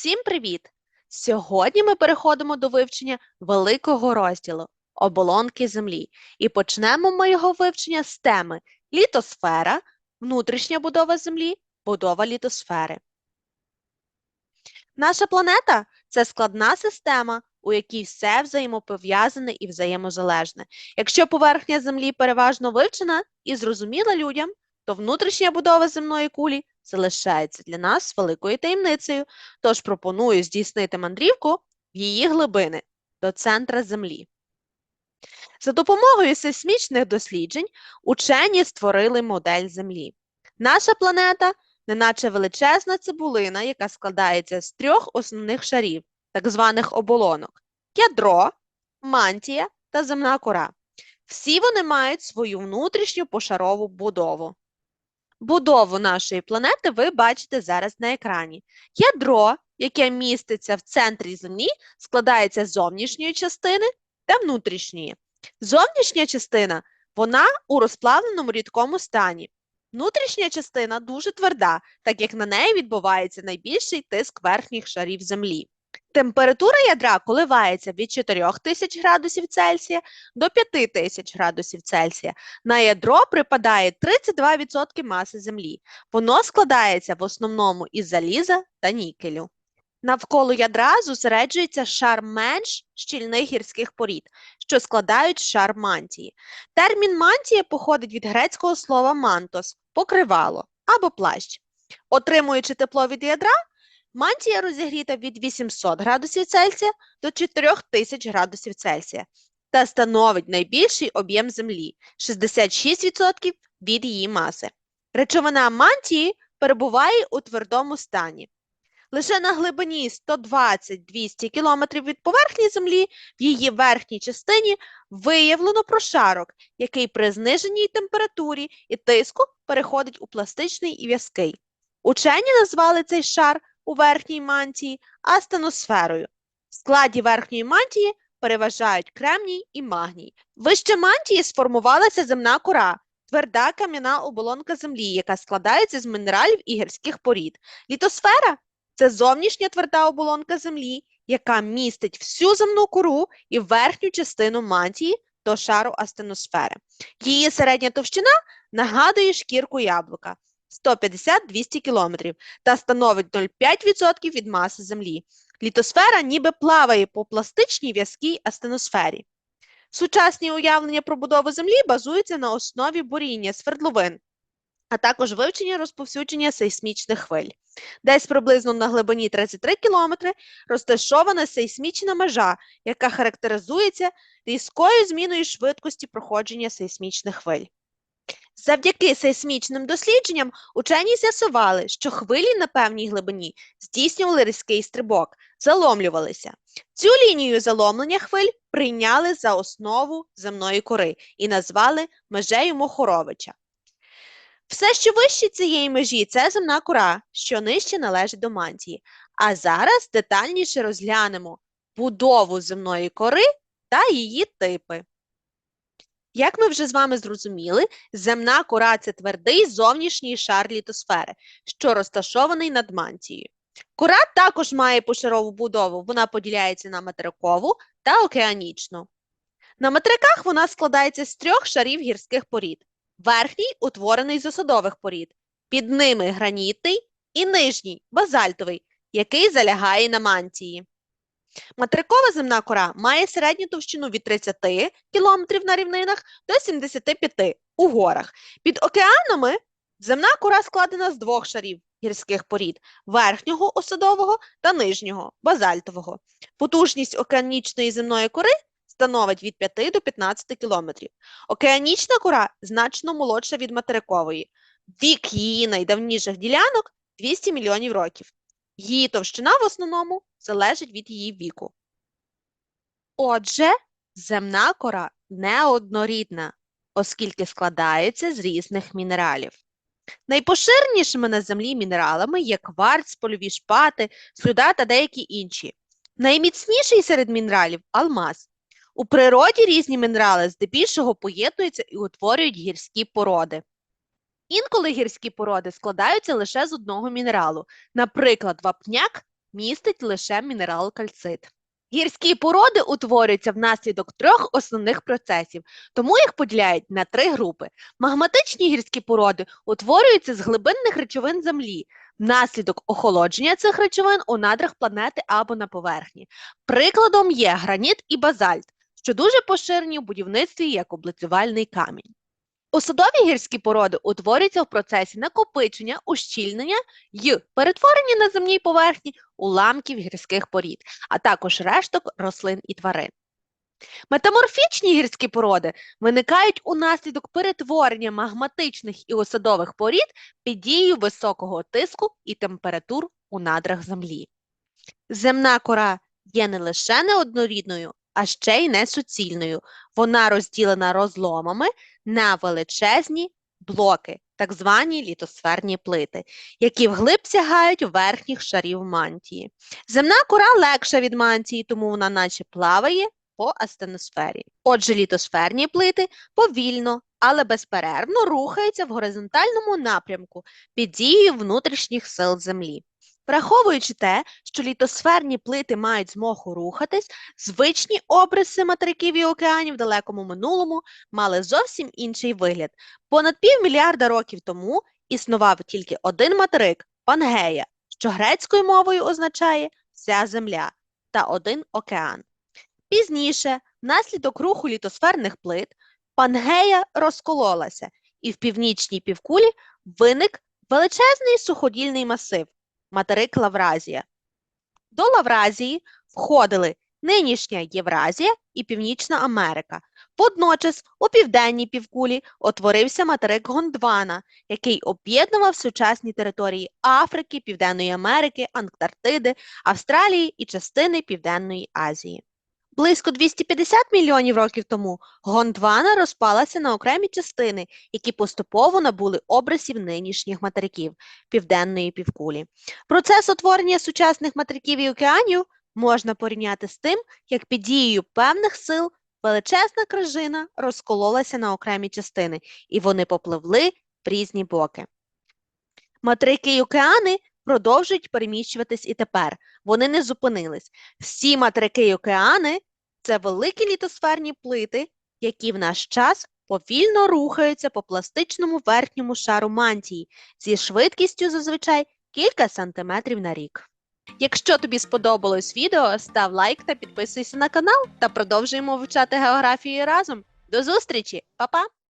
Всім привіт! Сьогодні ми переходимо до вивчення великого розділу оболонки Землі. І почнемо ми його вивчення з теми літосфера, внутрішня будова Землі, будова літосфери. Наша планета це складна система, у якій все взаємопов'язане і взаємозалежне. Якщо поверхня Землі переважно вивчена і зрозуміла людям, то внутрішня будова земної кулі залишається для нас великою таємницею, тож пропоную здійснити мандрівку в її глибини до центра Землі. За допомогою сейсмічних досліджень учені створили модель Землі. Наша планета неначе величезна цибулина, яка складається з трьох основних шарів, так званих оболонок ядро, мантія та земна кора. Всі вони мають свою внутрішню пошарову будову. Будову нашої планети ви бачите зараз на екрані. Ядро, яке міститься в центрі Землі, складається з зовнішньої частини та внутрішньої. Зовнішня частина вона у розплавленому рідкому стані. Внутрішня частина дуже тверда, так як на неї відбувається найбільший тиск верхніх шарів Землі. Температура ядра коливається від 4000 градусів Цельсія до 5000 градусів Цельсія. На ядро припадає 32% маси Землі. Воно складається в основному із заліза та нікелю. Навколо ядра зосереджується шар менш щільних гірських порід, що складають шар мантії. Термін мантія походить від грецького слова мантос покривало або плащ. Отримуючи тепло від ядра, мантія розігріта від 800 градусів Цельсія до 4000 градусів Цельсія та становить найбільший об'єм Землі 66% від її маси. Речовина мантії перебуває у твердому стані. Лише на глибині 120-200 км від поверхні Землі в її верхній частині виявлено прошарок, який при зниженій температурі і тиску переходить у пластичний і в'язкий. Учені назвали цей шар у верхній мантії астеносферою. В складі верхньої мантії переважають кремній і магній. Вище мантії сформувалася земна кора, тверда кам'яна оболонка землі, яка складається з мінералів і гірських порід. Літосфера це зовнішня тверда оболонка землі, яка містить всю земну кору і верхню частину мантії до шару астеносфери. Її середня товщина нагадує шкірку яблука 150-200 км та становить 0,5% від маси Землі. Літосфера ніби плаває по пластичній в'язкій астеносфері. Сучасні уявлення про будову Землі базуються на основі буріння свердловин, а також вивчення розповсюдження сейсмічних хвиль. Десь приблизно на глибині 33 км розташована сейсмічна межа, яка характеризується різкою зміною швидкості проходження сейсмічних хвиль. Завдяки сейсмічним дослідженням учені з'ясували, що хвилі на певній глибині здійснювали різкий стрибок, заломлювалися. Цю лінію заломлення хвиль прийняли за основу земної кори і назвали межею Мохоровича. Все, що вище цієї межі, це земна кора, що нижче належить до мантії. А зараз детальніше розглянемо будову земної кори та її типи. Як ми вже з вами зрозуміли, земна кора це твердий зовнішній шар літосфери, що розташований над мантією. Кора також має пошарову будову, вона поділяється на материкову та океанічну. На материках вона складається з трьох шарів гірських порід. Верхній утворений з осадових порід, під ними гранітний і нижній базальтовий, який залягає на мантії. Материкова земна кора має середню товщину від 30 км на рівнинах до 75 у горах. Під океанами земна кора складена з двох шарів гірських порід верхнього осадового та нижнього базальтового. Потужність океанічної земної кори становить від 5 до 15 км. Океанічна кора значно молодша від материкової. Вік її найдавніших ділянок 200 мільйонів років. Її товщина в основному залежить від її віку. Отже, земна кора неоднорідна, оскільки складається з різних мінералів. Найпоширенішими на землі мінералами є кварц, польові шпати, слюда та деякі інші. Найміцніший серед мінералів алмаз. У природі різні мінерали здебільшого поєднуються і утворюють гірські породи. Інколи гірські породи складаються лише з одного мінералу, наприклад, вапняк містить лише мінерал кальцит. Гірські породи утворюються внаслідок трьох основних процесів, тому їх поділяють на три групи. Магматичні гірські породи утворюються з глибинних речовин землі внаслідок охолодження цих речовин у надрах планети або на поверхні. Прикладом є граніт і базальт, що дуже поширені в будівництві як облицювальний камінь. Осадові гірські породи утворюються в процесі накопичення, ущільнення й перетворення на земній поверхні уламків гірських порід, а також решток рослин і тварин. Метаморфічні гірські породи виникають унаслідок перетворення магматичних і осадових порід під дією високого тиску і температур у надрах землі. Земна кора є не лише неоднорідною, а ще й несуцільною. Вона розділена розломами на величезні блоки, так звані літосферні плити, які вглиб сягають верхніх шарів мантії. Земна кора легша від мантії, тому вона наче плаває по астеносфері. Отже, літосферні плити повільно, але безперервно рухаються в горизонтальному напрямку під дією внутрішніх сил Землі. Враховуючи те, що літосферні плити мають змогу рухатись, звичні обриси материків і океанів в далекому минулому мали зовсім інший вигляд. Понад півмільярда років тому існував тільки один материк Пангея, що грецькою мовою означає вся земля, та один океан. Пізніше, внаслідок руху літосферних плит, Пангея розкололася, і в північній півкулі виник величезний суходільний масив материк Лавразія. До Лавразії входили нинішня Євразія і Північна Америка. Водночас у південній півкулі утворився материк Гондвана, який об'єднував сучасні території Африки, Південної Америки, Антарктиди, Австралії і частини Південної Азії. Близько 250 мільйонів років тому Гондвана розпалася на окремі частини, які поступово набули обрисів нинішніх материків Південної півкулі. Процес утворення сучасних материків і океанів можна порівняти з тим, як під дією певних сил величезна крижина розкололася на окремі частини, і вони попливли в різні боки. Материки й океани продовжують переміщуватись і тепер. Вони не зупинились. Всі материки й океани це великі літосферні плити, які в наш час повільно рухаються по пластичному верхньому шару мантії зі швидкістю зазвичай кілька сантиметрів на рік. Якщо тобі сподобалось відео, став лайк та підписуйся на канал та продовжуємо вивчати географію разом. До зустрічі, Па-па!